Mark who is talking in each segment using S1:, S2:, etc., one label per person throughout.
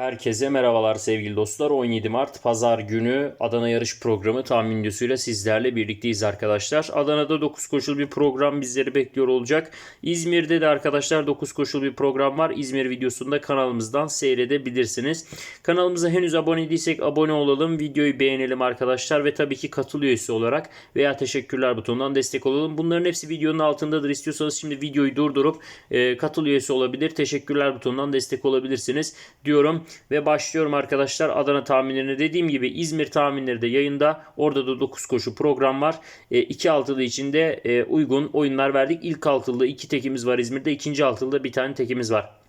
S1: Herkese merhabalar sevgili dostlar. 17 Mart Pazar günü Adana yarış programı tahmin sizlerle birlikteyiz arkadaşlar. Adana'da 9 koşul bir program bizleri bekliyor olacak. İzmir'de de arkadaşlar 9 koşul bir program var. İzmir videosunda kanalımızdan seyredebilirsiniz. Kanalımıza henüz abone değilsek abone olalım. Videoyu beğenelim arkadaşlar ve tabii ki katıl üyesi olarak veya teşekkürler butonundan destek olalım. Bunların hepsi videonun altındadır. İstiyorsanız şimdi videoyu durdurup e, katıl üyesi olabilir. Teşekkürler butonundan destek olabilirsiniz diyorum. Ve başlıyorum arkadaşlar Adana tahminlerine. Dediğim gibi İzmir tahminleri de yayında. Orada da 9 koşu program var. 2 altılı içinde e, uygun oyunlar verdik. İlk altılıda 2 tekimiz var İzmir'de. ikinci altılıda bir tane tekimiz var.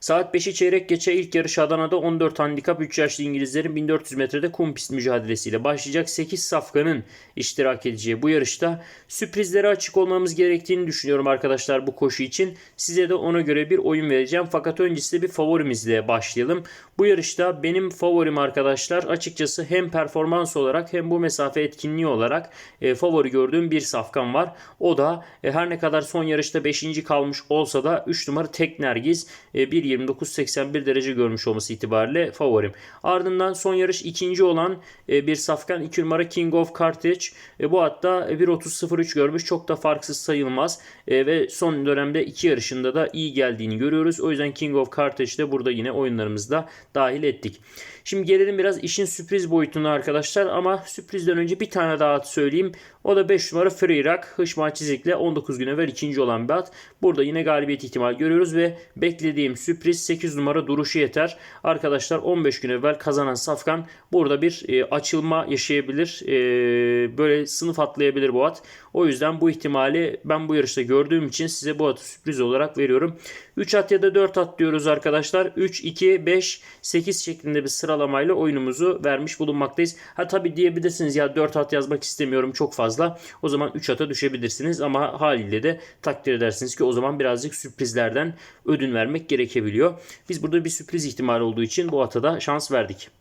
S1: Saat 5'i çeyrek geçe ilk yarış Adana'da 14 handikap 3 yaşlı İngilizlerin 1400 metrede kum pist mücadelesiyle başlayacak. 8 safkanın iştirak edeceği bu yarışta sürprizlere açık olmamız gerektiğini düşünüyorum arkadaşlar bu koşu için. Size de ona göre bir oyun vereceğim. Fakat öncesinde bir favorimizle başlayalım. Bu yarışta benim favorim arkadaşlar açıkçası hem performans olarak hem bu mesafe etkinliği olarak e, favori gördüğüm bir safkan var. O da e, her ne kadar son yarışta 5. kalmış olsa da 3 numara Tek Nergiz e, 1.29.81 derece görmüş olması itibariyle favorim. Ardından son yarış ikinci olan e, bir safkan 2 numara King of Carthage. E, bu hatta 1.30.03 görmüş. Çok da farksız sayılmaz. E, ve son dönemde iki yarışında da iyi geldiğini görüyoruz. O yüzden King of Carthage de burada yine oyunlarımızda dahil ettik. Şimdi gelelim biraz işin sürpriz boyutuna arkadaşlar ama sürprizden önce bir tane daha at söyleyeyim. O da 5 numara Free Rock Hışma Çizik'le 19 gün evvel ikinci olan bir at. Burada yine galibiyet ihtimali görüyoruz ve beklediğim sürpriz 8 numara duruşu yeter. Arkadaşlar 15 gün evvel kazanan Safkan burada bir e, açılma yaşayabilir. E, böyle sınıf atlayabilir bu at. O yüzden bu ihtimali ben bu yarışta gördüğüm için size bu atı sürpriz olarak veriyorum. 3 at ya da 4 at diyoruz arkadaşlar. 3, 2, 5, 8 şeklinde bir sıralamayla oyunumuzu vermiş bulunmaktayız. Ha tabi diyebilirsiniz ya 4 at yazmak istemiyorum çok fazla. O zaman 3 ata düşebilirsiniz ama haliyle de takdir edersiniz ki o zaman birazcık sürprizlerden ödün vermek gerekebiliyor. Biz burada bir sürpriz ihtimali olduğu için bu ata da şans verdik.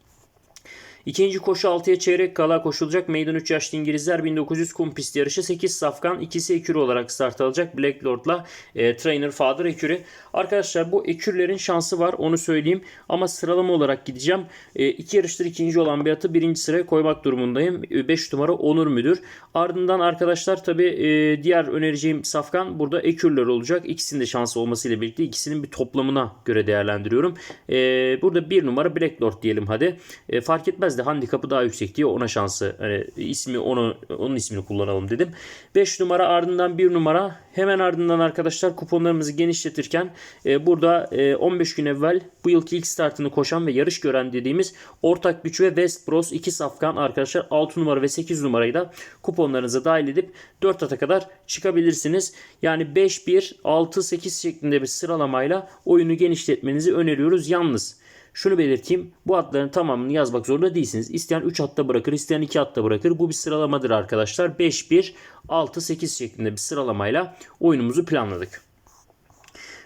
S1: İkinci koşu 6'ya çeyrek kala koşulacak. Meydan 3 yaşlı İngilizler 1900 kum pist yarışı 8 safkan ikisi ekürü olarak start alacak. Black Lord'la e, trainer Father ekürü. Arkadaşlar bu ekürlerin şansı var onu söyleyeyim. Ama sıralama olarak gideceğim. E, iki yarıştır ikinci olan bir atı birinci sıraya koymak durumundayım. 5 e, numara Onur Müdür. Ardından arkadaşlar tabi e, diğer önereceğim safkan burada ekürler olacak. İkisinin de şansı olmasıyla birlikte ikisinin bir toplamına göre değerlendiriyorum. E, burada bir numara Black Lord diyelim hadi. E, fark etmez de handikapı daha yüksek diye ona şansı hani ismi onu onun ismini kullanalım dedim. 5 numara ardından 1 numara hemen ardından arkadaşlar kuponlarımızı genişletirken e, burada e, 15 gün evvel bu yılki ilk startını koşan ve yarış gören dediğimiz ortak güç ve West Bros 2 safkan arkadaşlar 6 numara ve 8 numarayı da kuponlarınıza dahil edip 4 ata kadar çıkabilirsiniz. Yani 5 1 6 8 şeklinde bir sıralamayla oyunu genişletmenizi öneriyoruz. Yalnız şunu belirteyim. Bu atların tamamını yazmak zorunda değilsiniz. İsteyen 3 hatta bırakır, isteyen 2 hatta bırakır. Bu bir sıralamadır arkadaşlar. 5-1, 6-8 şeklinde bir sıralamayla oyunumuzu planladık.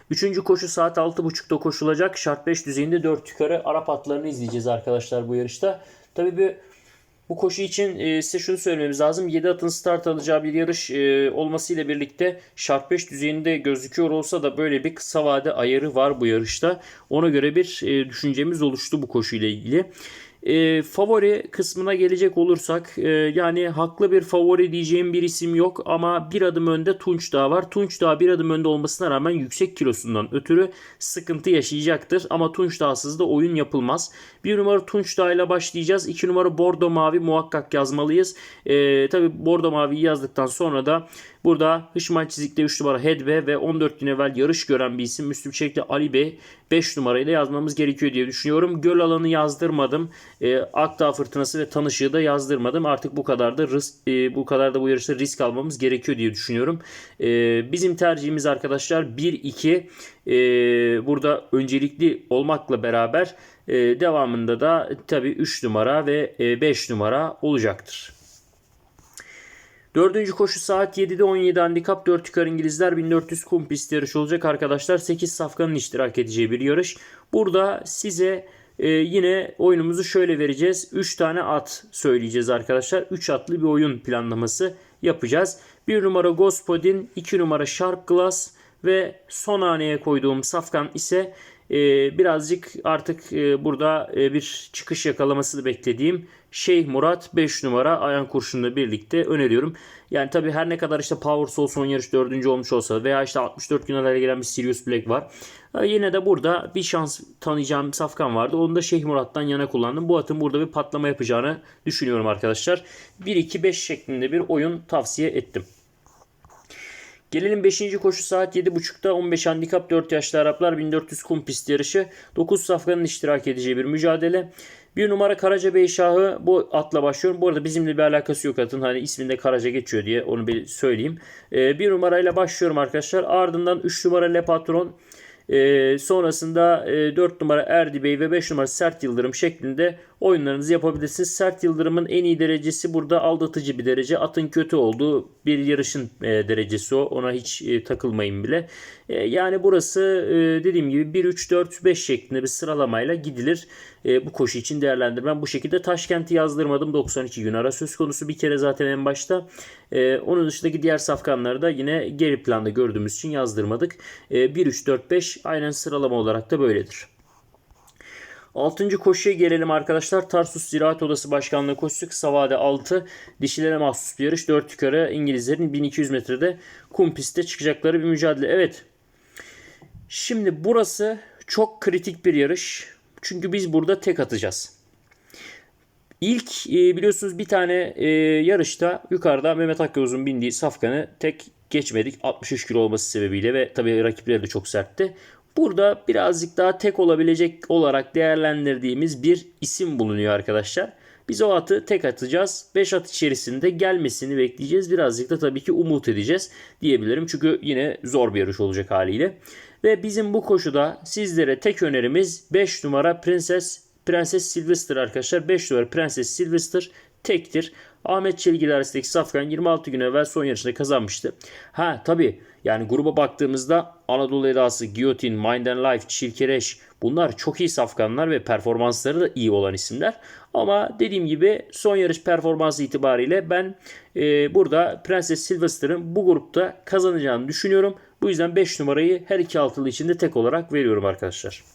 S1: Üçüncü koşu saat 6.30'da koşulacak. Şart 5 düzeyinde 4 yukarı Arap atlarını izleyeceğiz arkadaşlar bu yarışta. Tabii bir bu koşu için e, size şunu söylememiz lazım. 7 atın start alacağı bir yarış e, olmasıyla birlikte şart 5 düzeyinde gözüküyor olsa da böyle bir kısa vade ayarı var bu yarışta. Ona göre bir e, düşüncemiz oluştu bu koşuyla ilgili. E, favori kısmına gelecek olursak e, yani haklı bir favori diyeceğim bir isim yok ama bir adım önde Tunç Dağ var. Tunç Dağ bir adım önde olmasına rağmen yüksek kilosundan ötürü sıkıntı yaşayacaktır ama Tunç Dağ'sız da oyun yapılmaz. Bir numara Tunç Dağ ile başlayacağız. İki numara Bordo Mavi muhakkak yazmalıyız. E, Tabi Bordo Mavi'yi yazdıktan sonra da Burada Hışman çizikte 3 numara Hedve ve 14 gün evvel yarış gören bir isim Müslüm Çelik'te Ali Bey 5 numarayla yazmamız gerekiyor diye düşünüyorum. Göl alanı yazdırmadım. E, Akdağ fırtınası ve tanışığı da yazdırmadım. Artık bu kadar da risk, e, bu kadar da bu yarışta risk almamız gerekiyor diye düşünüyorum. E, bizim tercihimiz arkadaşlar 1-2 e, burada öncelikli olmakla beraber e, devamında da tabii 3 numara ve 5 e, numara olacaktır. Dördüncü koşu saat 7'de 17 handikap 4 yukarı İngilizler 1400 kum pist yarışı olacak arkadaşlar. 8 safkanın iştirak edeceği bir yarış. Burada size e, yine oyunumuzu şöyle vereceğiz. 3 tane at söyleyeceğiz arkadaşlar. 3 atlı bir oyun planlaması yapacağız. 1 numara Gospodin, 2 numara Sharp Glass ve son haneye koyduğum safkan ise birazcık artık e, burada e, bir çıkış yakalamasını beklediğim Şeyh Murat 5 numara Ayan Kurşun'la birlikte öneriyorum. Yani tabi her ne kadar işte Power Soul son yarış 4. olmuş olsa veya işte 64 gün arayla gelen bir Sirius Black var. Yine de burada bir şans tanıyacağım safkan vardı. Onu da Şeyh Murat'tan yana kullandım. Bu atın burada bir patlama yapacağını düşünüyorum arkadaşlar. 1-2-5 şeklinde bir oyun tavsiye ettim. Gelelim 5. koşu saat 7.30'da 15 handikap 4 yaşlı Araplar 1400 kum pist yarışı. 9 safkanın iştirak edeceği bir mücadele. Bir numara Karaca Bey Şahı bu atla başlıyorum. Bu arada bizimle bir alakası yok atın. Hani isminde Karaca geçiyor diye onu bir söyleyeyim. Ee, bir numarayla başlıyorum arkadaşlar. Ardından 3 numara Le Patron. Ee, sonrasında e, 4 numara Erdi Bey ve 5 numara Sert Yıldırım şeklinde oyunlarınızı yapabilirsiniz. Sert Yıldırım'ın en iyi derecesi burada aldatıcı bir derece. Atın kötü olduğu bir yarışın e, derecesi o. Ona hiç e, takılmayın bile. E, yani burası e, dediğim gibi 1 3 4 5 şeklinde bir sıralamayla gidilir. Bu koşu için değerlendirmem bu şekilde. Taşkent'i yazdırmadım. 92 gün ara söz konusu bir kere zaten en başta. Onun dışındaki diğer safkanları da yine geri planda gördüğümüz için yazdırmadık. E, 1 3 4 5 aynen sıralama olarak da böyledir. Altıncı koşuya gelelim arkadaşlar. Tarsus Ziraat Odası Başkanlığı koşusu kısa vade 6. Dişilere mahsus bir yarış. 4 yukarı İngilizlerin 1200 metrede kum pistte çıkacakları bir mücadele. Evet. Şimdi burası çok kritik bir yarış. Çünkü biz burada tek atacağız. İlk e, biliyorsunuz bir tane e, yarışta yukarıda Mehmet Akyavuz'un bindiği Safkan'ı tek geçmedik. 63 kilo olması sebebiyle ve tabii rakipleri de çok sertti. Burada birazcık daha tek olabilecek olarak değerlendirdiğimiz bir isim bulunuyor arkadaşlar. Biz o atı tek atacağız. 5 at içerisinde gelmesini bekleyeceğiz. Birazcık da tabii ki umut edeceğiz diyebilirim. Çünkü yine zor bir yarış olacak haliyle. Ve bizim bu koşuda sizlere tek önerimiz 5 numara Prenses Prenses Sylvester arkadaşlar. 5 numara Prenses Sylvester tektir. Ahmet Çelikil arasındaki Safkan 26 gün evvel son yarışında kazanmıştı. Ha tabi yani gruba baktığımızda Anadolu Edası, Giyotin, Mind and Life, Çirkereş bunlar çok iyi safkanlar ve performansları da iyi olan isimler. Ama dediğim gibi son yarış performansı itibariyle ben e, burada Prenses Sylvester'ın bu grupta kazanacağını düşünüyorum. Bu yüzden 5 numarayı her iki altılı içinde tek olarak veriyorum arkadaşlar.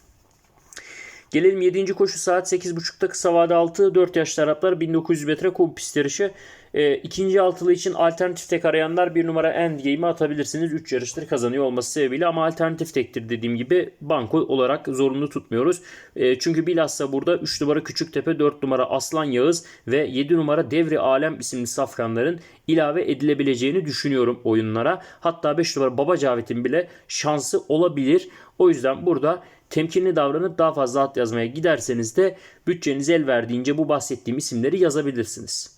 S1: Gelelim 7. koşu saat 8.30'da kısa vade 6 4 yaşlı Araplar 1900 metre kum pist yarışı. E, ikinci altılı için alternatif tek arayanlar bir numara Endgame'i atabilirsiniz. 3 yarıştır kazanıyor olması sebebiyle ama alternatif tektir dediğim gibi banko olarak zorunlu tutmuyoruz. E, çünkü bilhassa burada 3 numara Küçüktepe, 4 numara Aslan Yağız ve 7 numara Devri Alem isimli safkanların ilave edilebileceğini düşünüyorum oyunlara. Hatta 5 numara Baba Cavit'in bile şansı olabilir. O yüzden burada temkinli davranıp daha fazla at yazmaya giderseniz de bütçeniz el verdiğince bu bahsettiğim isimleri yazabilirsiniz.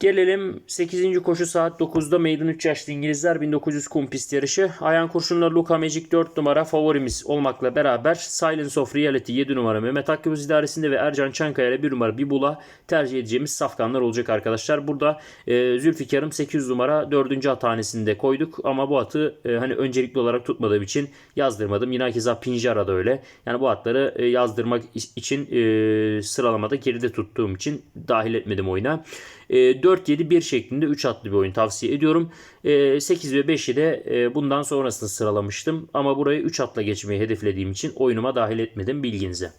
S1: Gelelim 8. koşu saat 9'da Meydan 3 yaşlı İngilizler 1900 kum pist yarışı. Ayan kurşunla Luka Magic 4 numara favorimiz olmakla beraber Silence of Reality 7 numara Mehmet Akgöz idaresinde ve Ercan Çankaya ile 1 numara Bibula tercih edeceğimiz safkanlar olacak arkadaşlar. Burada e, Zülfikar'ım 8 numara 4. atanesinde koyduk ama bu atı e, hani öncelikli olarak tutmadığım için yazdırmadım. Yine keza Pinjara da öyle. Yani bu atları e, yazdırmak için e, sıralamada geride tuttuğum için dahil etmedim oyuna. 4-7-1 şeklinde 3 atlı bir oyun tavsiye ediyorum. 8 ve 5'i de bundan sonrasını sıralamıştım. Ama burayı 3 atla geçmeyi hedeflediğim için oyunuma dahil etmedim bilginize.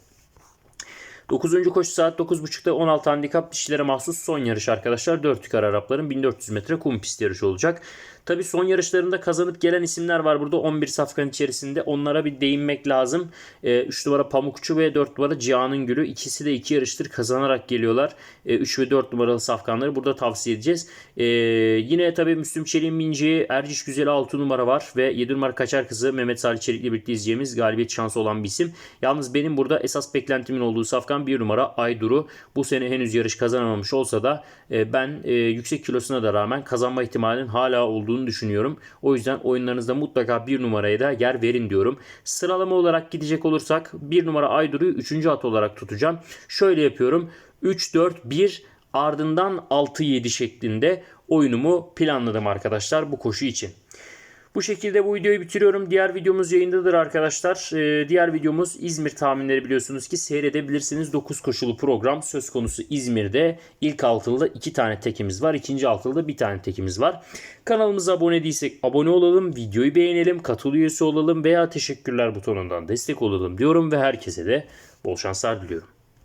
S1: 9. koşu saat 9.30'da 16 handikap dişilere mahsus son yarış arkadaşlar. 4 yukarı Arapların 1400 metre kum pist yarışı olacak. Tabi son yarışlarında kazanıp gelen isimler var burada 11 safkan içerisinde. Onlara bir değinmek lazım. E, 3 numara Pamukçu ve 4 numara Cihan'ın Gülü. ikisi de 2 yarıştır kazanarak geliyorlar. E, 3 ve 4 numaralı safkanları burada tavsiye edeceğiz. E, yine tabi Müslüm Çelik'in Minci, Erciş Güzel 6 numara var ve 7 numara Kaçar Kızı Mehmet Salih Çelik'le birlikte izleyeceğimiz galibiyet şansı olan bir isim. Yalnız benim burada esas beklentimin olduğu safkan 1 numara Ayduru. Bu sene henüz yarış kazanamamış olsa da e, ben e, yüksek kilosuna da rağmen kazanma ihtimalinin hala olduğunu olduğunu düşünüyorum. O yüzden oyunlarınızda mutlaka bir numaraya da yer verin diyorum. Sıralama olarak gidecek olursak bir numara Aydur'u 3. at olarak tutacağım. Şöyle yapıyorum. 3-4-1 ardından 6-7 şeklinde oyunumu planladım arkadaşlar bu koşu için. Bu şekilde bu videoyu bitiriyorum. Diğer videomuz yayındadır arkadaşlar. Ee, diğer videomuz İzmir tahminleri biliyorsunuz ki seyredebilirsiniz. 9 koşulu program söz konusu İzmir'de. İlk altılıda 2 tane tekimiz var. ikinci altılıda bir tane tekimiz var. Kanalımıza abone değilsek abone olalım. Videoyu beğenelim. Katıl üyesi olalım veya teşekkürler butonundan destek olalım diyorum ve herkese de bol şanslar diliyorum.